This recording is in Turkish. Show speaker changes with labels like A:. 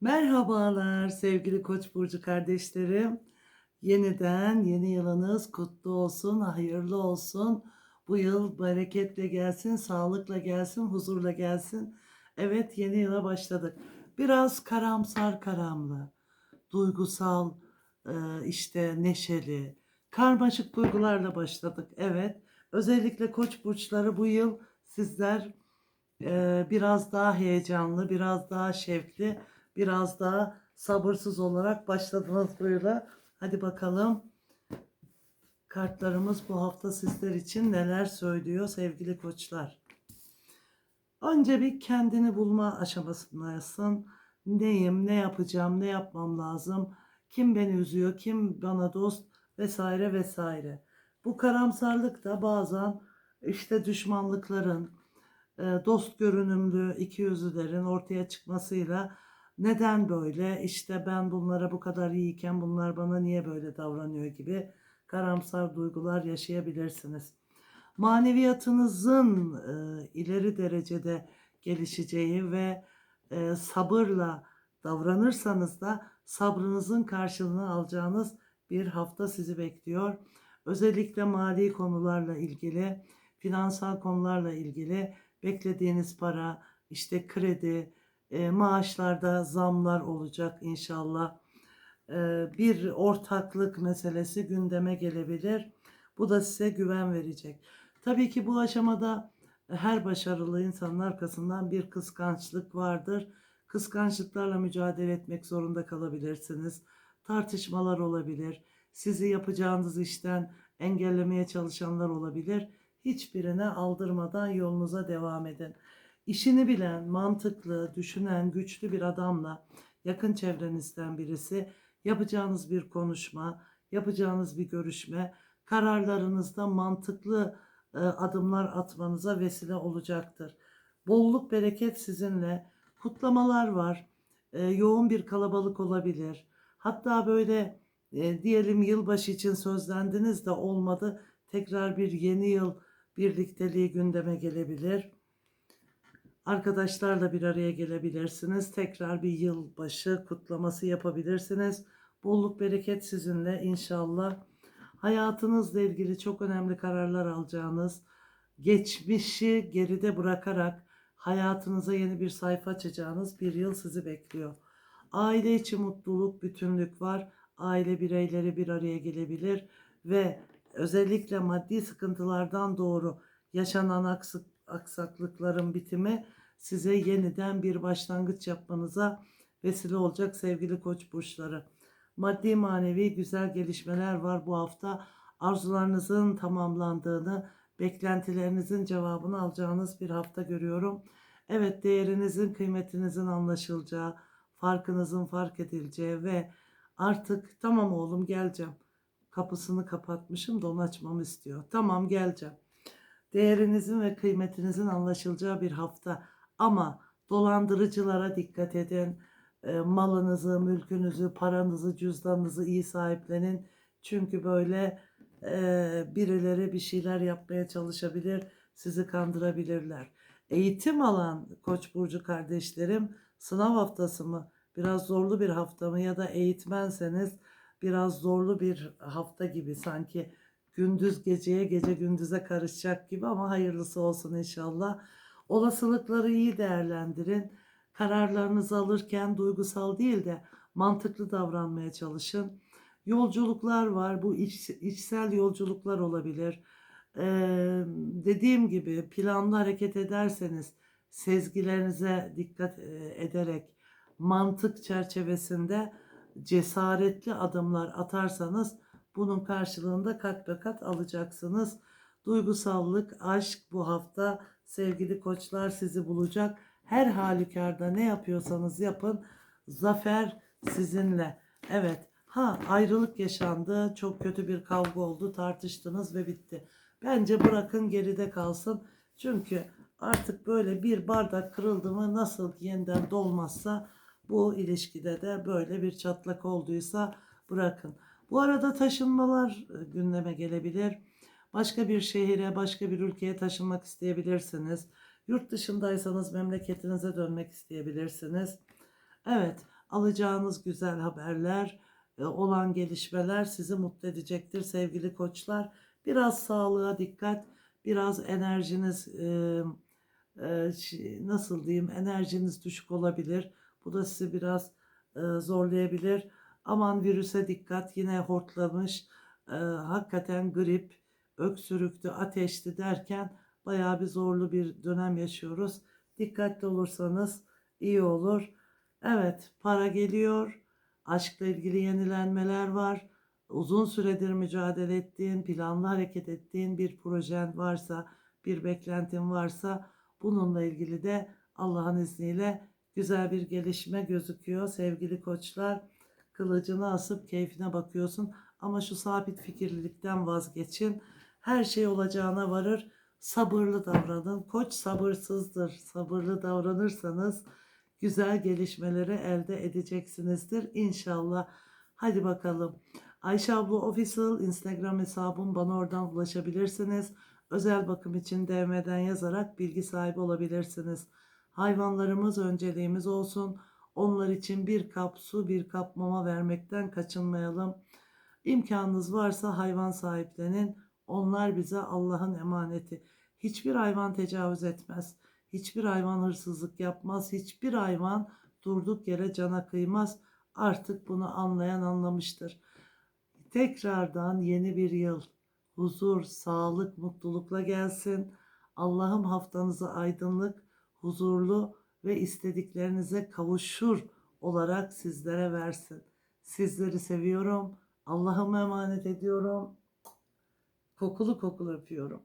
A: Merhabalar sevgili Koç burcu kardeşlerim. Yeniden yeni yılınız kutlu olsun, hayırlı olsun. Bu yıl bereketle gelsin, sağlıkla gelsin, huzurla gelsin. Evet yeni yıla başladık. Biraz karamsar karamlı, duygusal, e, işte neşeli, karmaşık duygularla başladık. Evet özellikle Koç burçları bu yıl sizler e, biraz daha heyecanlı, biraz daha şevkli, biraz daha sabırsız olarak başladınız böyle. Hadi bakalım kartlarımız bu hafta sizler için neler söylüyor sevgili koçlar. Önce bir kendini bulma aşamasındasın. Neyim, ne yapacağım, ne yapmam lazım, kim beni üzüyor, kim bana dost vesaire vesaire. Bu karamsarlık da bazen işte düşmanlıkların, e, dost görünümlü ikiyüzlülerin ortaya çıkmasıyla neden böyle işte ben bunlara bu kadar iyiyken bunlar bana niye böyle davranıyor gibi karamsar duygular yaşayabilirsiniz. Maneviyatınızın e, ileri derecede gelişeceği ve e, sabırla davranırsanız da sabrınızın karşılığını alacağınız bir hafta sizi bekliyor. Özellikle mali konularla ilgili, finansal konularla ilgili beklediğiniz para, işte kredi, e, maaşlarda zamlar olacak inşallah. E, bir ortaklık meselesi gündeme gelebilir. Bu da size güven verecek. Tabii ki bu aşamada her başarılı insanın arkasından bir kıskançlık vardır. Kıskançlıklarla mücadele etmek zorunda kalabilirsiniz. Tartışmalar olabilir. Sizi yapacağınız işten engellemeye çalışanlar olabilir. Hiçbirine aldırmadan yolunuza devam edin. İşini bilen, mantıklı, düşünen, güçlü bir adamla yakın çevrenizden birisi yapacağınız bir konuşma, yapacağınız bir görüşme kararlarınızda mantıklı e, adımlar atmanıza vesile olacaktır. Bolluk bereket sizinle. Kutlamalar var. E, yoğun bir kalabalık olabilir. Hatta böyle e, diyelim yılbaşı için sözlendiniz de olmadı. Tekrar bir yeni yıl birlikteliği gündeme gelebilir. Arkadaşlarla bir araya gelebilirsiniz. Tekrar bir yılbaşı kutlaması yapabilirsiniz. Bolluk bereket sizinle inşallah. Hayatınızla ilgili çok önemli kararlar alacağınız, geçmişi geride bırakarak hayatınıza yeni bir sayfa açacağınız bir yıl sizi bekliyor. Aile içi mutluluk, bütünlük var. Aile bireyleri bir araya gelebilir ve özellikle maddi sıkıntılardan doğru yaşanan aksaklıkların bitimi size yeniden bir başlangıç yapmanıza vesile olacak sevgili koç burçları. Maddi manevi güzel gelişmeler var bu hafta. Arzularınızın tamamlandığını, beklentilerinizin cevabını alacağınız bir hafta görüyorum. Evet değerinizin, kıymetinizin anlaşılacağı, farkınızın fark edileceği ve artık tamam oğlum geleceğim. Kapısını kapatmışım da açmamı istiyor. Tamam geleceğim. Değerinizin ve kıymetinizin anlaşılacağı bir hafta. Ama dolandırıcılara dikkat edin. E, malınızı, mülkünüzü, paranızı, cüzdanınızı iyi sahiplenin. Çünkü böyle e, birileri bir şeyler yapmaya çalışabilir, sizi kandırabilirler. Eğitim alan Koç burcu kardeşlerim, sınav haftası mı, biraz zorlu bir hafta mı ya da eğitmenseniz biraz zorlu bir hafta gibi sanki gündüz geceye, gece gündüze karışacak gibi ama hayırlısı olsun inşallah. Olasılıkları iyi değerlendirin. Kararlarınızı alırken duygusal değil de mantıklı davranmaya çalışın. Yolculuklar var. Bu iç, içsel yolculuklar olabilir. Ee, dediğim gibi planlı hareket ederseniz sezgilerinize dikkat e, ederek mantık çerçevesinde cesaretli adımlar atarsanız bunun karşılığında kat be kat alacaksınız. Duygusallık, aşk bu hafta sevgili koçlar sizi bulacak. Her halükarda ne yapıyorsanız yapın. Zafer sizinle. Evet. Ha ayrılık yaşandı. Çok kötü bir kavga oldu. Tartıştınız ve bitti. Bence bırakın geride kalsın. Çünkü artık böyle bir bardak kırıldı mı nasıl yeniden dolmazsa bu ilişkide de böyle bir çatlak olduysa bırakın. Bu arada taşınmalar e, gündeme gelebilir. Başka bir şehire, başka bir ülkeye taşınmak isteyebilirsiniz. Yurt dışındaysanız memleketinize dönmek isteyebilirsiniz. Evet, Alacağınız güzel haberler, e, olan gelişmeler sizi mutlu edecektir sevgili koçlar. Biraz sağlığa dikkat, biraz enerjiniz e, nasıl diyeyim enerjiniz düşük olabilir. Bu da sizi biraz zorlayabilir. Aman virüse dikkat yine hortlamış. E, hakikaten grip, öksürüktü, ateşti derken bayağı bir zorlu bir dönem yaşıyoruz. Dikkatli olursanız iyi olur. Evet, para geliyor. Aşkla ilgili yenilenmeler var. Uzun süredir mücadele ettiğin, planlı hareket ettiğin bir projen varsa, bir beklentin varsa bununla ilgili de Allah'ın izniyle güzel bir gelişme gözüküyor sevgili koçlar. Kılıcını asıp keyfine bakıyorsun ama şu sabit fikirlilikten vazgeçin. Her şey olacağına varır. Sabırlı davranın. Koç sabırsızdır. Sabırlı davranırsanız güzel gelişmeleri elde edeceksinizdir inşallah. Hadi bakalım. Ayşe abla official Instagram hesabım bana oradan ulaşabilirsiniz. Özel bakım için DM'den yazarak bilgi sahibi olabilirsiniz. Hayvanlarımız önceliğimiz olsun. Onlar için bir kap su, bir kap mama vermekten kaçınmayalım. İmkanınız varsa hayvan sahiplenin. Onlar bize Allah'ın emaneti. Hiçbir hayvan tecavüz etmez. Hiçbir hayvan hırsızlık yapmaz. Hiçbir hayvan durduk yere cana kıymaz. Artık bunu anlayan anlamıştır. Tekrardan yeni bir yıl. Huzur, sağlık, mutlulukla gelsin. Allah'ım haftanızı aydınlık, huzurlu ve istediklerinize kavuşur olarak sizlere versin. Sizleri seviyorum. Allah'ıma emanet ediyorum. Kokulu kokulu öpüyorum.